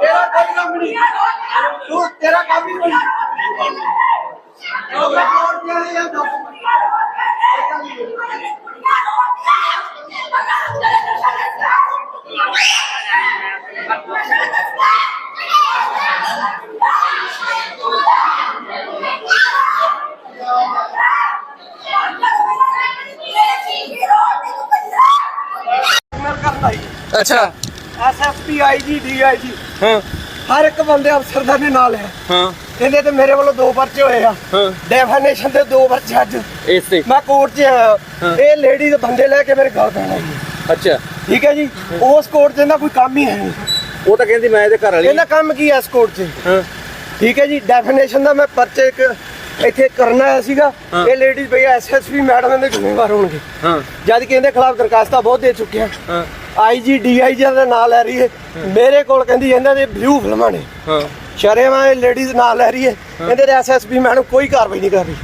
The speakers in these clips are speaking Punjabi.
ਤੇਰਾ ਕੋਈ ਕੰਮ ਨਹੀਂ ਤੂੰ ਤੇਰਾ ਕੰਮ ਹੀ ਨਹੀਂ ਉਹ ਕੋਰਟ ਜਾ ਰਿਹਾ ਅੱਛਾ। ਐਸਐਸਪੀ ਆਈਜੀ ਡੀਆਈਜੀ ਹਾਂ। ਹਰ ਇੱਕ ਬੰਦੇ ਅਫਸਰ ਦਾ ਨੇ ਨਾਲ ਹੈ। ਹਾਂ। ਇਹਦੇ ਤੇ ਮੇਰੇ ਵੱਲੋਂ ਦੋ ਪਰਚੇ ਹੋਏ ਆ। ਹਾਂ। ਡੈਫੀਨੇਸ਼ਨ ਦੇ ਦੋ ਪਰਚੇ ਅੱਜ। ਇਸ ਤੇ। ਮੈਂ ਕੋਰਟ 'ਚ ਆਇਆ। ਇਹ ਲੇਡੀ ਦੇ ਬੰਦੇ ਲੈ ਕੇ ਮੇਰੇ ਘਰ ਪੈਣਾ ਜੀ। ਅੱਛਾ। ਠੀਕ ਹੈ ਜੀ? ਉਸ ਕੋਰਟ 'ਚ ਇਹਦਾ ਕੋਈ ਕੰਮ ਹੀ ਹੈ ਨਹੀਂ। ਉਹ ਤਾਂ ਕਹਿੰਦੀ ਮੈਂ ਇਹਦੇ ਘਰ ਵਾਲੀ। ਇਹਦਾ ਕੰਮ ਕੀ ਇਸ ਕੋਰਟ 'ਚ? ਹਾਂ। ਠੀਕ ਹੈ ਜੀ? ਡੈਫੀਨੇਸ਼ਨ ਦਾ ਮੈਂ ਪਰਚੇ ਇੱਕ ਇੱਥੇ ਕਰਨਾ ਆਇਆ ਸੀਗਾ। ਇਹ ਲੇਡੀਜ਼ ਭਈ ਐਸਐਸਪੀ ਮੈਡਮ ਇਹਦੇ ਜ਼ਿੰਮੇਵਾਰ ਹੋਣਗੇ। ਹਾਂ। ਜਦ ਕਿ ਇਹਦੇ ਖਿਲਾਫ ਦਰਖਾਸਤਾਂ ਬਹੁਤ ਦੇ ਚੁੱਕੇ ਆ। ਹਾਂ। ਆਈਜੀ ਡੀਆਈਜੀ ਦਾ ਨਾਂ ਲੈ ਰਹੀ ਹੈ। ਮੇਰੇ ਕੋਲ ਕਹਿੰਦੀ ਇਹਨਾਂ ਦੇ ਬਲੂ ਫਿਲਮਾਂ ਨੇ। ਹਾਂ। ਸ਼ਰੇਵਾਂ ਇਹ ਲੇਡੀਜ਼ ਨਾਂ ਲੈ ਰਹੀ ਹੈ। ਇਹਦੇ ਤੇ ਐਸਐਸਪੀ ਮੈਡਮ ਕੋਈ ਕਾਰਵਾਈ ਨਹੀਂ ਕਰ ਰਹੀ।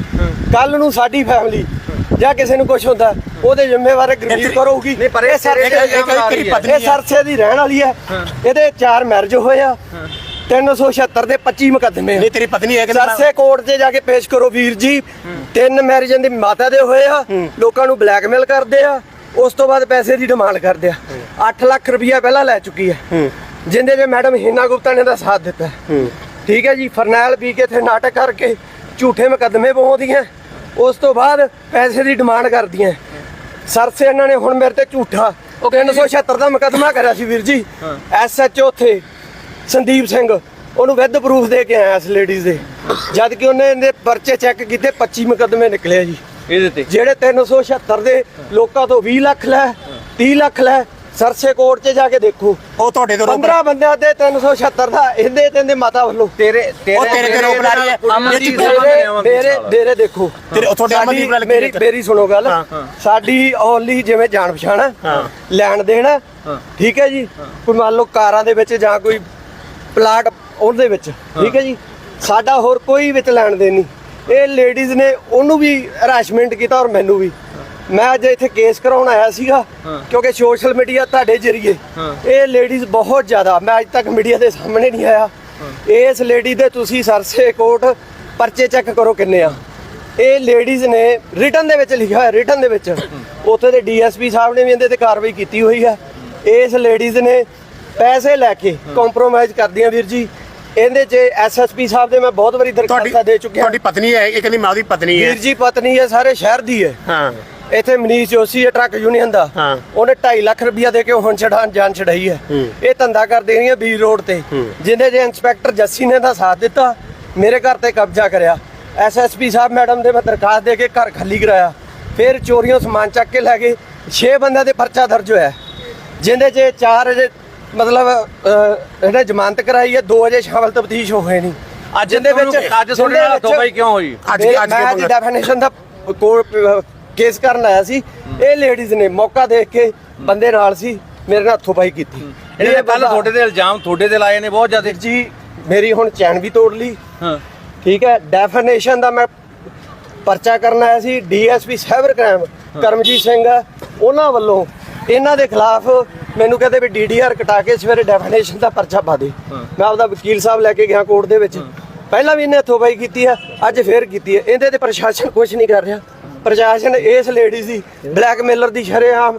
ਕੱਲ ਨੂੰ ਸਾਡੀ ਫੈਮਿਲੀ ਜਾਂ ਕਿਸੇ ਨੂੰ ਕੁਝ ਹੁੰਦਾ ਉਹਦੇ ਜ਼ਿੰਮੇਵਾਰ ਗਰਮੀਤ ਕਰੋਗੀ। ਨਹੀਂ, ਪਰ ਇਹ ਸਰਸੇ- ਦੀ ਰਹਿਣ ਵਾਲੀ ਹੈ। ਇਹਦੇ ਚਾਰ ਮੈਰਿਜ ਹੋਏ ਆ। 376 ਦੇ 25 ਮੁਕੱਦਮੇ। ਨਹੀਂ ਤੇਰੀ ਪਤਨੀ ਹੈ ਕਿ ਸਰਸੇ ਕੋਰਟ 'ਚ ਜਾ ਕੇ ਪੇਸ਼ ਕਰੋ ਵੀਰ ਜੀ। ਤਿੰਨ ਮੈਰਿਜਾਂ ਦੀ ਮਾਤਾ ਦੇ ਹੋਏ ਆ। ਲੋਕਾਂ ਨੂੰ ਬਲੈਕਮੇਲ ਕਰਦੇ ਆ। ਉਸ ਤੋਂ ਬਾਅਦ ਪੈਸੇ ਦੀ ਡਿਮਾਂਡ ਕਰਦੇ ਆ। 8 ਲੱਖ ਰੁਪਇਆ ਪਹਿਲਾਂ ਲੈ ਚੁੱਕੀ ਹੈ। ਜਿੰਦੇ ਜੇ ਮੈਡਮ ਹੀਨਾ ਗੁਪਤਾ ਨੇ ਦਾ ਸਾਥ ਦਿੱਤਾ। ਠੀਕ ਹੈ ਜੀ ਫਰਨੈਲ ਪੀ ਕੇ ਇੱਥੇ ਨਾਟਕ ਕਰਕੇ ਝੂਠੇ ਮੁਕੱਦਮੇ ਪਾਉਂਦੀਆਂ ਉਸ ਤੋਂ ਬਾਅਦ ਪੈਸੇ ਦੀ ਡਿਮਾਂਡ ਕਰਦੀਆਂ। ਸਰਸੇ ਇਹਨਾਂ ਨੇ ਹੁਣ ਮੇਰੇ ਤੇ ਝੂਠਾ 376 ਦਾ ਮੁਕੱਦਮਾ ਕਰਿਆ ਸੀ ਵੀਰ ਜੀ। ਐਸਐਚਓ ਉੱਥੇ ਸੰਦੀਪ ਸਿੰਘ ਉਹਨੂੰ ਵਿਦ ਪ੍ਰੂਫ ਦੇ ਕੇ ਆਇਆ ਇਸ ਲੇਡੀਜ਼ ਦੇ। ਜਦ ਕਿ ਉਹਨੇ ਇਹਦੇ ਪਰਚੇ ਚੈੱਕ ਕੀਤੇ 25 ਮੁਕੱਦਮੇ ਨਿਕਲੇ ਜੀ। ਇਹਦੇ ਤੇ ਜਿਹੜੇ 376 ਦੇ ਲੋਕਾਂ ਤੋਂ 20 ਲੱਖ ਲੈ 30 ਲੱਖ ਲੈ ਸਰਸੇ ਕੋਰਟ 'ਚ ਜਾ ਕੇ ਦੇਖੋ। ਉਹ ਤੁਹਾਡੇ ਤੋਂ 15 ਬੰਦਿਆਂ ਦੇ 376 ਦਾ ਇਹਦੇ ਤੇ ਇਹਦੇ ਮਾਤਾ ਵੱਲੋਂ। ਤੇਰੇ ਤੇਰੇ ਉਹ ਤੇਰੇ ਤੇ ਰੋਕ ਲਾ ਰਹੀ ਹੈ। ਸਿੰਘ ਮੇਰੇ ਮੇਰੇ ਦੇਖੋ। ਤੇਰੇ- ਉਹ ਤੁਹਾਡੇ ਅਮਨਦੀਪ ਨਾਲ ਮੇਰੀ? ਮੇਰੀ ਸੁਣੋ ਗੱਲ। ਸਾਡੀ ਓਨਲੀ ਜਿਵੇਂ ਜਾਣ ਪਛਾਣ ਹੈ ਲੈਣ ਦੇਣ ਹੈ। ਠੀਕ ਹੈ ਜੀ? ਕੋਈ ਮੰਨ ਲਓ ਕਾਰਾਂ ਦੇ ਵਿੱਚ ਜਾਂ ਕੋਈ ਪਲਾਟ ਉਹਦੇ ਵਿੱਚ ਠੀਕ ਹੈ ਜੀ? ਸਾਡਾ ਹੋਰ ਕੋਈ ਵਿੱਚ ਲੈਣ ਦੇਣ ਨਹੀਂ। ਇਹ ਲੇਡੀਜ਼ ਨੇ ਉਹਨੂੰ ਵੀ ਹਰਾਸਮੈਂਟ ਕੀਤਾ ਔਰ ਮੈਨੂੰ ਵੀ। ਮੈਂ ਅੱਜ ਇੱਥੇ ਕੇਸ ਕਰਾਉਣ ਆਇਆ ਸੀਗਾ ਕਿਉਂਕਿ ਸੋਸ਼ਲ ਮੀਡੀਆ ਤੁਹਾਡੇ ਜਰੀਏ। ਇਹ ਲੇਡੀਜ਼ ਬਹੁਤ ਜ਼ਿਆਦਾ ਮੈਂ ਅੱਜ ਤੱਕ ਮੀਡੀਆ ਦੇ ਸਾਹਮਣੇ ਨਹੀਂ ਆਇਆ। ਇਸ ਲੇਡੀ ਦੇ ਤੁਸੀਂ ਸਰਸੇ ਕੋਰਟ ਪਰਚੇ ਚੈੱਕ ਕਰੋ ਕਿੰਨੇ ਆ। ਇਹ ਲੇਡੀਜ਼ ਨੇ ਰਿਟਨ ਦੇ ਵਿੱਚ ਲਿਖਿਆ ਹੋਇਆ ਰਿਟਨ ਦੇ ਵਿੱਚ। ਉੱਥੇ ਦੇ ਡੀਐਸਪੀ ਸਾਹਿਬ ਨੇ ਵੀ ਇਹਦੇ ਤੇ ਕਾਰਵਾਈ ਕੀਤੀ ਹੋਈ ਹੈ। ਇਸ ਲੇਡੀਜ਼ ਨੇ ਪੈਸੇ ਲੈ ਕੇ ਕੰਪਰੋਮਾਈਜ਼ ਕਰਦੀਆਂ ਵੀਰ ਜੀ। ਇਹਦੇ 'ਚ ਐਸਐਸਪੀ ਸਾਹਿਬ ਦੇ ਮੈਂ ਬਹੁਤ ਵਾਰੀ ਦਰਖਾਸਤਾਂ ਦੇ ਚੁੱਕਿਆ। ਤੁਹਾਡੀ ਪਤਨੀ ਹੈ ਇਹ ਕਹਿੰਦੀ ਮੈਂ ਉਹਦੀ ਪਤਨੀ ਹੈ। ਵੀਰ ਜੀ ਪਤਨੀ ਹੈ ਸਾਰੇ ਸ਼ਹਿਰ ਦੀ ਹੈ। ਹਾਂ। ਇੱਥੇ ਮਨੀਸ਼ ਜੋਸ਼ੀ ਹੈ ਟਰੱਕ ਯੂਨੀਅਨ ਦਾ। ਹਾਂ। ਉਹਨੇ 2.5 ਲੱਖ ਰੁਪਇਆ ਦੇ ਕੇ ਹੁਣ ਛਡਾਣ ਜਾਨ ਛਡਾਈ ਹੈ। ਇਹ ਧੰਦਾ ਕਰਦੇ ਰਹੀਆਂ ਬੀ ਰੋਡ ਤੇ। ਜਿੰਦੇ ਜੇ ਇੰਸਪੈਕਟਰ ਜੱਸੀ ਨੇ ਦਾ ਸਾਥ ਦਿੱਤਾ ਮੇਰੇ ਘਰ ਤੇ ਕਬਜ਼ਾ ਕਰਿਆ। ਐਸਐਸਪੀ ਸਾਹਿਬ ਮੈਡਮ ਦੇ ਮੈਂ ਦਰਖਾਸਤ ਦੇ ਕੇ ਘਰ ਖਾਲੀ ਕਰਾਇਆ। ਫਿਰ ਚੋਰੀਆਂ ਸਮਾਨ ਚੱਕ ਕੇ ਲੈ ਗਏ। 6 ਬੰਦਿਆਂ ਦੇ ਪਰਚਾ ਦਰਜ ਹੋਇਆ। ਜਿੰਦੇ ਚਾਰ ਅਜੇ ਮਤਲਬ ਅਹ, ਇਹਨੇ ਜ਼ਮਾਨਤ ਕਰਾਈ ਹੈ ਦੋ ਅਜੇ ਸ਼ਾਮਲ ਤਫਤੀਸ਼ ਹੋਏ ਨਹੀਂ। ਅੱਜ ਜਿਹਦੇ ਤੁਹਾਨੂੰ- ਅੱਜ ਤੁਹਾਡੇ ਨਾਲ ਵਿੱਚ- ਧੋਖਾਈ ਕਿਉਂ ਹੋਈ? ਅੱਜ- ਅੱਜ ਮੈਂ ਅੱਜ? ਡੈਫੀਨੇਸ਼ਨ ਦਾ ਕੋਰਟ ਕੇਸ ਕਰਨ ਆਇਆ ਸੀ ਇਹ ਲੇਡੀਜ਼ ਨੇ ਮੌਕਾ ਦੇਖ ਕੇ ਬੰਦੇ ਨਾਲ ਸੀ ਮੇਰੇ ਨਾਲ ਹੱਥੋਂ ਪਾਈ ਕੀਤੀ। ਕੱਲ ਬੰਦਾ- ਤੁਹਾਡੇ ਤੇ ਇਲਜ਼ਾਮ ਤੁਹਾਡੇ ਤੇ ਲਾਏ ਨੇ ਬਹੁਤ ਜ਼ਿਆਦਾ। ਜੀ ਮੇਰੀ ਹੁਣ ਚੈਨ ਵੀ ਤੋੜ ਲਈ। ਹਾਂ। ਠੀਕ ਹੈ ਡੈਫੀਨੇਸ਼ਨ ਦਾ ਮੈਂ ਪਰਚਾ ਕਰਨ ਆਇਆ ਸੀ DSP cyber crime Karamjit Singh ਉਹਨਾਂ ਵੱਲੋਂ ਇਹਨਾਂ ਦੇ ਖਿਲਾਫ ਮੈਨੂੰ ਕਹਿੰਦੇ ਵੀ ਡੀਡੀਆਰ ਕਟਾ ਕੇ ਸਵੇਰੇ ਡੈਫੀਨੇਸ਼ਨ ਦਾ ਪਰਚਾ ਪਾ ਦੇ। ਮੈਂ ਆਪਦਾ ਵਕੀਲ ਸਾਹਿਬ ਲੈ ਕੇ ਗਿਆ ਕੋਰਟ ਦੇ ਵਿੱਚ। ਪਹਿਲਾਂ ਵੀ ਇਹਨੇ ਹੱਥੋਂ-ਪਾਈ ਕੀਤੀ ਹੈ ਅੱਜ ਫੇਰ ਕੀਤੀ ਹੈ ਇਹਦੇ ਤੇ ਪ੍ਰਸ਼ਾਸਨ ਕੁਝ ਨਹੀਂ ਕਰ ਰਿਹਾ। ਪ੍ਰਸ਼ਾਸਨ ਇਸ ਲੇਡੀਜ਼ ਦੀ ਬਲੈਕਮੇਲਰ ਦੀ ਸ਼ਰੇਆਮ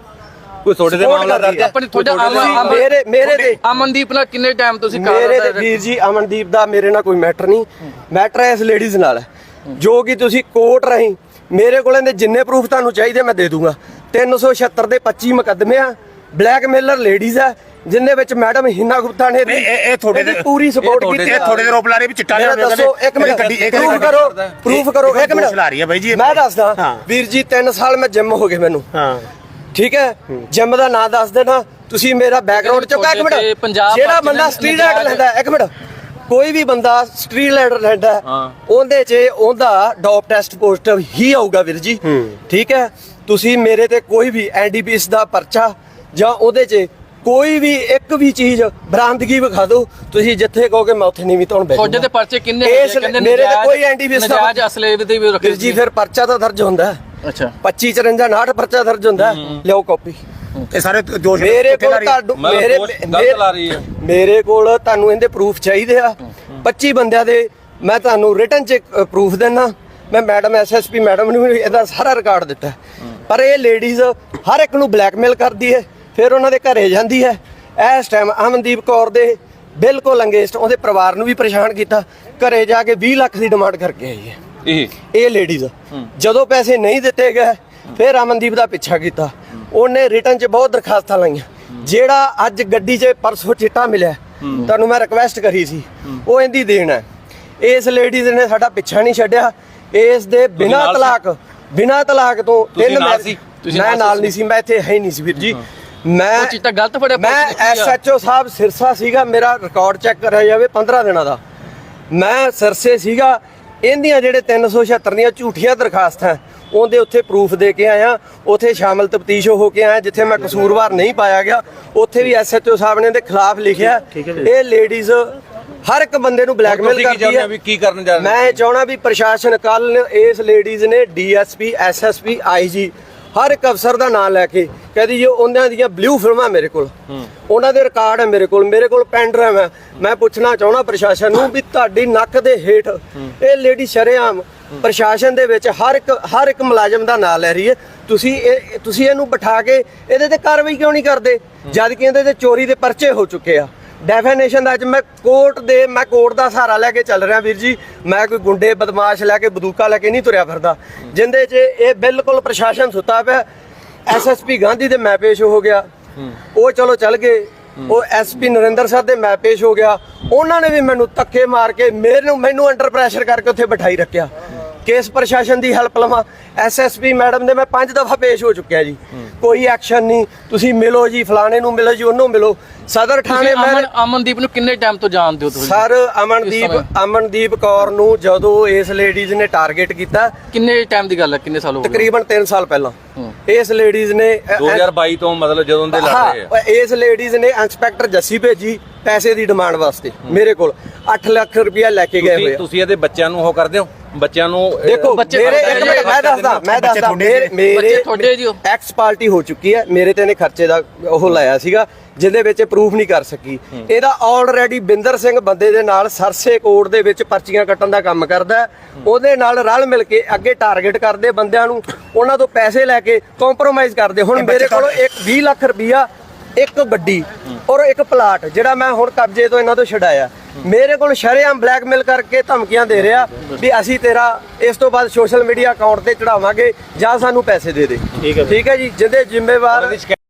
ਕੋਈ ਤੁਹਾਡੇ support ਮਾਮਲਾ ਦਰਜ ਹੈ ਆਪਣੀ ਤੁਹਾਡਾ ਮੇਰੇ ਮੇਰੇ ਤੇ ਅਮਨਦੀਪ ਨਾਲ ਕਿੰਨੇ ਟਾਈਮ ਤੁਸੀਂ ਕਰ ਮੇਰੇ ਰਹੇ ਤੇ ਵੀਰ ਜੀ ਅਮਨਦੀਪ ਦਾ ਮੇਰੇ ਨਾਲ ਕੋਈ ਮੈਟਰ ਨਹੀਂ। ਮੈਟਰ ਹੈ ਇਸ ਲੇਡੀਜ਼ ਨਾਲ ਹੈ। ਜੋ ਕਿ ਤੁਸੀਂ ਕੋਰਟ ਰਹੀ ਮੇਰੇ ਕੋਲ ਇਹਦੇ ਜਿੰਨੇ ਪ੍ਰੂਫ ਤੁਹਾਨੂੰ ਚਾਹੀਦੇ ਮੈਂ ਦੇ ਦੂੰਗਾ। 376 ਦੇ 25 ਮੁਕੱਦਮੇ ਆ ਬਲੈਕਮੇਲਰ ਲੇਡੀਜ਼ ਹੈ ਜਿੰਦੇ ਵਿੱਚ ਮੈਡਮ ਹਿਨਾ ਗੁਪਤਾ ਨੇ ਇਹ- ਇਹ- ਇਹ ਤੁਹਾਡੇ ਇਹਦੀ ਦੇ- ਪੂਰੀ ਸਪੋਰਟ ਕੀਤੀ ਇਹ ਥੋੜੇ ਦੇ ਰੋਪ ਲਾ ਰਹੇ ਵੀ ਚਿੱਟਾ ਲਿਆਉਂਦੇ ਦੱਸੋ ਇੱਕ ਮਿੰਟ ਪ੍ਰੂਫ ਕਰੋ ਪ੍ਰੂਫ ਕਰੋ ਇੱਕ ਮਿੰਟ। ਲਾ ਰਹੀ ਹੈ ਬਾਈ ਜੀ। ਮੈਂ ਦੱਸਦਾ ਹਾਂ। ਵੀਰ ਜੀ 3 ਸਾਲ ਮੈਂ ਜਿਮ ਹੋ ਗਏ ਮੈਨੂੰ। ਹਾਂ। ਠੀਕ ਹੈ? ਜਿਮ ਦਾ ਨਾਂ ਦੱਸ ਦੇਣਾ। ਤੁਸੀਂ ਮੇਰਾ ਬੈਕਗ੍ਰਾਉਂਡ ਚੁੱਕਾ ਇੱਕ ਮਿੰਟ। ਜਿਹੜਾ ਬੰਦਾ ਸਟਰੀਟ ਲੈਂਦਾ ਲੈਂਦਾ ਇੱਕ ਮਿੰਟ। ਕੋਈ ਵੀ ਬੰਦਾ ਸਟਰੀਟ ਲੈਂਡਰ ਲੈਂਦਾ। ਉਹਦੇ 'ਚ ਉਹਦਾ ਡੋਪ ਟੈਸਟ ਪੋਜ਼ਿਟਿਵ ਹੀ ਆਊਗਾ ਵੀਰ ਜੀ ਠੀਕ ਹੈ ਤੁਸੀਂ ਮੇਰੇ ਤੇ ਕੋਈ ਵੀ ਐਨਡੀਪੀਐਸ ਦਾ ਪਰਚਾ ਜਾਂ ਉਹਦੇ 'ਚ ਕੋਈ ਵੀ ਇੱਕ ਵੀ ਚੀਜ਼ ਬਰਾਮਦਗੀ ਵਿਖਾ ਦਿਓ ਤੁਸੀਂ ਜਿੱਥੇ ਕਹੋਗੇ ਮੈਂ ਉੱਥੇ ਨਹੀਂ ਵੀ ਤੁਹਾਨੂੰ ਬੈਠੂਗਾ ਤੁਹਾਡੇ ਤੇ ਪਰਚੇ ਕਿੰਨੇ? ਮੇਰੇ ਤੇ ਕੋਈ ਐਨਡੀਪੀਐਸ ਦਾ ਨਜਾਇਜ਼ ਅਸਲੇ ਦੇ ਵੀ ਰੱਖੇ ਜੀ ਫਿਰ ਪਰਚਾ ਤਾਂ ਦਰਜ ਹੁੰਦਾ। ਅੱਛਾ 25 54 59 ਪਰਚਾ ਦਰਜ ਹੁੰਦਾ ਹੈ। ਲਿਆਓ ਕਾਪੀ ਇਹ ਸਾਰੇ ਦੋਸ਼ ਮੇਰੇ ਕੋਲ? ਤੁਹਾਨੂੰ ਮੇਰੇ ਮੇਰੇ- ਲਾ ਰਹੀ ਹੈ। ਮੇਰੇ ਕੋਲ ਤੁਹਾਨੂੰ ਇਹਦੇ ਪ੍ਰੂਫ ਚਾਹੀਦੇ ਆ। 25 ਬੰਦਿਆਂ ਦੇ ਮੈਂ ਤੁਹਾਨੂੰ ਰਿਟਨ ਚ ਪ੍ਰੂਫ ਦੇਣਾ ਮੈਂ ਮੈਡਮ ਐਸਐਸਪੀ ਮੈਡਮ ਨੂੰ ਵੀ ਇਹਦਾ ਸਾਰਾ ਰਿਕਾਰਡ ਦਿੱਤਾ। ਪਰ ਇਹ ਲੇਡੀਜ਼ ਹਰ ਇੱਕ ਨੂੰ ਬਲੈਕਮੇਲ ਕਰਦੀ ਹੈ ਫਿਰ ਉਹਨਾਂ ਦੇ ਘਰੇ ਜਾਂਦੀ ਹੈ। ਇਸ ਟਾਈਮ ਅਮਨਦੀਪ ਕੌਰ ਦੇ ਬਿਲਕੁਲ ਅੰਗੇਸਟ ਉਹਦੇ ਪਰਿਵਾਰ ਨੂੰ ਵੀ ਪਰੇਸ਼ਾਨ ਕੀਤਾ। ਘਰੇ ਜਾ ਕੇ 20 ਲੱਖ ਦੀ ਡਿਮਾਂਡ ਕਰਕੇ ਆਈ ਹੈ। ਇਹ? ਇਹ ਲੇਡੀਜ਼ ਜਦੋਂ ਪੈਸੇ ਨਹੀਂ ਦਿੱਤੇ ਗਏ ਫਿਰ ਅਮਨਦੀਪ ਦਾ ਪਿੱਛਾ ਕੀਤਾ। ਉਹਨੇ ਰਿਟਰਨ 'ਚ ਬਹੁਤ ਦਰਖਾਸਤਾਂ ਲਾਈਆਂ। ਜਿਹੜਾ ਅੱਜ ਗੱਡੀ 'ਚ ਪਰਸੋਂ ਚਿੱਟਾ ਮਿਲਿਆ ਤੁਹਾਨੂੰ ਮੈਂ ਰਿਕਵੈਸਟ ਕਰੀ ਸੀ। ਉਹ ਇਹਦੀ ਦੇਣ ਹੈ। ਇਸ ਲੇਡੀਜ਼ ਨੇ ਸਾਡਾ ਪਿੱਛਾ ਨਹੀਂ ਛੱਡਿਆ। ਇਸ ਦੇ ਬਿਨਾਂ? ਤਲਾਕ ਬਿਨਾਂ ਤਲਾਕ ਤੋਂ ਤਿੰਨ ਮੈਂ ਨਾਲ? ਨਹੀਂ ਸੀ ਮੈਂ ਇੱਥੇ ਹੈ ਨਹੀਂ ਸੀ ਵੀਰ ਜੀ। ਮੈਂ ਉਹ ਚੀਜ਼ਾਂ ਗਲਤ ਫੜਿਆ ਮੈਂ? ਐਸਐਚਓ ਸਾਹਿਬ ਸਿਰਸਾ ਸੀਗਾ ਮੇਰਾ ਰਿਕਾਰਡ ਚੈੱਕ ਕਰਿਆ ਜਾਵੇ 15 ਦਿਨਾਂ ਦਾ। ਮੈਂ ਸਿਰਸੇ ਸੀਗਾ। ਇਹਦੀਆਂ ਜਿਹੜੇ 376 ਦੀਆਂ ਝੂਠੀਆਂ ਦਰਖਾਸਤਾਂ ਉਹਦੇ ਉੱਥੇ ਪ੍ਰੂਫ ਦੇ ਕੇ ਆਇਆ ਉੱਥੇ ਸ਼ਾਮਲ ਤਫਤੀਸ਼ ਹੋ ਕੇ ਆਇਆ ਜਿੱਥੇ ਮੈਂ ਕਸੂਰਵਾਰ ਨਹੀਂ ਪਾਇਆ ਗਿਆ ਉੱਥੇ ਵੀ ਐਸਐਚਓ ਸਾਹਿਬ ਨੇ ਇਹਦੇ ਖਿਲਾਫ ਲਿਖਿਆ ਇਹ ਲੇਡੀਜ਼ ਹਰ ਇੱਕ ਬੰਦੇ ਨੂੰ ਬਲੈਕਮੇਲ ਕਰਦੀ ਹੈ ਹੋ ਵੀ ਕੀ ਕਰਨ ਜਾ ਰਹੇ ਮੈਂ ਇਹ ਚਾਹਣਾ ਵੀ ਪ੍ਰਸ਼ਾਸਨ ਕੱਲ ਇਸ ਲੇਡੀਜ਼ ਨੇ ਡੀਐਸਪੀ ਐਸਐਸਪੀ ਆਈਜੀ ਹਰ ਇੱਕ ਅਫਸਰ ਦਾ ਨਾਮ ਲੈ ਕੇ ਕਹਿੰਦੀ ਜੀ ਉਹਨਾਂ ਦੀਆਂ ਬਲੂ ਫਿਲਮਾਂ ਮੇਰੇ ਕੋਲ। ਉਹਨਾਂ ਦੇ ਰਿਕਾਰਡ ਹੈ ਮੇਰੇ ਕੋਲ ਮੇਰੇ ਕੋਲ ਪੈਨ ਡਰਾਈਵ ਹੈ। ਮੈਂ ਪੁੱਛਣਾ ਚਾਹਣਾ ਪ੍ਰਸ਼ਾਸਨ ਨੂੰ ਵੀ ਤੁਹਾਡੀ ਨੱਕ ਦੇ ਹੇਠ ਇਹ ਲੇਡੀ ਸ਼ਰੇਆਮ ਪ੍ਰਸ਼ਾਸਨ ਦੇ ਵਿੱਚ ਹਰ ਇੱਕ ਹਰ ਇੱਕ ਮੁਲਾਜ਼ਮ ਦਾ ਨਾਂ ਲੈ ਰਹੀ ਹੈ। ਤੁਸੀਂ ਇਹ, ਤੁਸੀਂ ਇਹਨੂੰ ਬਿਠਾ ਕੇ ਇਹਦੇ ਤੇ ਕਾਰਵਾਈ ਕਿਉਂ ਨਹੀਂ ਕਰਦੇ? ਜਦ ਕਿ ਇਹਦੇ ਤੇ ਚੋਰੀ ਦੇ ਪਰਚੇ ਹੋ ਚੁੱਕੇ ਆ। ਡੈਫੀਨੇਸ਼ਨ ਦਾ ਅੱਜ ਮੈਂ ਕੋਰਟ ਦੇ, ਮੈਂ ਕੋਰਟ ਦਾ ਸਹਾਰਾ ਲੈ ਕੇ ਚੱਲ ਰਿਹਾ ਵੀਰ ਜੀ। ਮੈਂ ਕੋਈ ਗੁੰਡੇ, ਬਦਮਾਸ਼ ਲੈ ਕੇ, ਬਦੂਕਾ ਲੈ ਕੇ ਨਹੀਂ ਤੁਰਿਆ ਫਿਰਦਾ। ਜਿੰਦੇ 'ਚ ਇਹ ਬਿਲਕੁਲ ਪ੍ਰਸ਼ਾਸਨ ਸੁੱਤਾ ਪਿਆ। ਐਸਐਸਪੀ ਗਾਂਧੀ ਦੇ ਮੈਂ ਪੇਸ਼ ਹੋ ਗਿਆ। ਉਹ ਚਲੋ ਚੱਲ ਗਏ। ਉਹ ਐਸਪੀ ਨਰਿੰਦਰ ਸਾਹਿਬ ਦੇ ਮੈਂ ਪੇਸ਼ ਹੋ ਗਿਆ। ਉਹਨਾਂ ਨੇ ਵੀ ਮੈਨੂੰ ਧੱਕੇ ਮਾਰ ਕੇ ਮੈਨੂੰ ਮੈਨੂੰ ਅੰਡਰ ਪ੍ਰੈਸ਼ਰ ਕਰਕੇ ਉੱਥੇ ਬਿਠਾਈ ਰੱਖਿਆ। ਕੇਸ ਪ੍ਰਸ਼ਾਸਨ ਦੀ ਹੈਲਪ ਲਵਾਂ। ਐਸਐਸਪੀ ਮੈਡਮ ਦੇ ਮੈਂ ਪੰਜ ਦਫਾ ਪੇਸ਼ ਹੋ ਚੁੱਕਿਆ ਜੀ। ਕੋਈ ਐਕਸ਼ਨ ਨਹੀਂ। ਤੁਸੀਂ ਮਿਲੋ ਜੀ ਫਲਾਣੇ ਨੂੰ ਮਿਲੋ ਜੀ ਉਹਨੂੰ ਮਿਲੋ। ਸਦਰ ਥਾਣੇ ਮੈਂ ਅਮਨ ਅਮਨਦੀਪ ਨੂੰ ਕਿੰਨੇ ਟਾਈਮ ਤੋਂ ਜਾਣਦੇ ਹੋ ਤੁਸੀਂ? ਸਰ ਅਮਨਦੀਪ? ਅਮਨਦੀਪ ਕੌਰ ਨੂੰ ਜਦੋਂ ਇਸ ਲੇਡੀਜ਼ ਨੇ ਟਾਰਗੇਟ ਕੀਤਾ ਕਿੰਨੇ ਟਾਈਮ ਦੀ ਗੱਲ ਹੈ? ਕਿੰਨੇ ਸਾਲ ਹੋ ਗਏ? ਤਕਰੀਬਨ 3 ਸਾਲ ਪਹਿਲਾਂ। ਇਸ ਲੇਡੀਜ਼ ਨੇ ਅ- 2022 ਤੋਂ ਮਤਲਬ ਜਦੋਂ ਦੇ ਲੜ ਰਹੇ ਆ। ਇਸ ਲੇਡੀਜ਼ ਨੇ ਇੰਸਪੈਕਟਰ ਜੱਸੀ ਭੇਜੀ ਪੈਸੇ ਦੀ ਡਿਮਾਂਡ ਵਾਸਤੇ ਮੇਰੇ ਕੋਲ। 8 ਲੱਖ ਰੁਪਇਆ ਲੈ ਕੇ ਗਏ ਹੋਏ ਤੁਸੀਂ ਇਹਦੇ ਬੱਚਿਆਂ ਨੂੰ ਉਹ ਕਰਦੇ ਹੋ? ਬੱਚਿਆਂ ਨੂੰ ਦੇਖੋ ਬੱਚੇ ਮੇਰੇ ਇੱਕ ਮਿੰਟ ਮੈਂ ਦੱਸਦਾ ਮੈਂ ਦੱਸਦਾ ਮੇਰੇ ਤੁਹਾਡੇ ਜੀ। ਐਕਸ ਪਾਰਟੀ ਹੋ ਚੁੱਕੀ ਹੈ ਮੇਰੇ ਤੇ ਨੇ ਖਰਚੇ ਦਾ ਉਹ ਲਾਇਆ ਸੀਗਾ। ਜਿਹਦੇ ਵਿੱਚ ਪ੍ਰੂਫ ਨਹੀਂ ਕਰ ਸਕੀ। ਇਹਦਾ ਆਲਰੇਡੀ ਬਿੰਦਰ ਸਿੰਘ ਬੰਦੇ ਦੇ ਨਾਲ ਸਰਸੇ ਕੋਰਟ ਦੇ ਵਿੱਚ ਪਰਚੀਆਂ ਕੱਟਣ ਦਾ ਕੰਮ ਕਰਦਾ। ਉਹਦੇ ਨਾਲ ਰਲ ਮਿਲ ਕੇ ਅੱਗੇ ਟਾਰਗੇਟ ਕਰਦੇ ਬੰਦਿਆਂ ਨੂੰ। ਉਹਨਾਂ ਤੋਂ ਪੈਸੇ ਲੈ ਕੇ ਕੰਪਰੋਮਾਈਜ਼ ਕਰਦੇ। ਹੁਣ ਮੇਰੇ ਕੋਲ ਇੱਕ 20 ਲੱਖ ਰੁਪਇਆ ਇੱਕ ਗੱਡੀ ਔਰ ਇੱਕ ਪਲਾਟ ਜਿਹੜਾ ਮੈਂ ਹੁਣ ਕਬਜ਼ੇ ਤੋਂ ਇਹਨਾਂ ਤੋਂ ਛਡਾਇਆ। ਮੇਰੇ ਕੋਲ ਸ਼ਰੇਆਮ ਬਲੈਕਮੇਲ ਕਰਕੇ ਧਮਕੀਆਂ ਦੇ ਰਿਹਾ ਵੀ ਅਸੀਂ ਤੇਰਾ ਇਸ ਤੋਂ ਬਾਅਦ ਸੋਸ਼ਲ ਮੀਡੀਆ ਅਕਾਊਂਟ ਤੇ ਚੜਾਵਾਂਗੇ ਜਾਂ ਸਾਨੂੰ ਪੈਸੇ ਦੇ ਦੇ। ਠੀਕ ਹੈ। ਜੀ। ਜਿਹਦੇ ਜ਼ਿੰਮੇਵਾਰ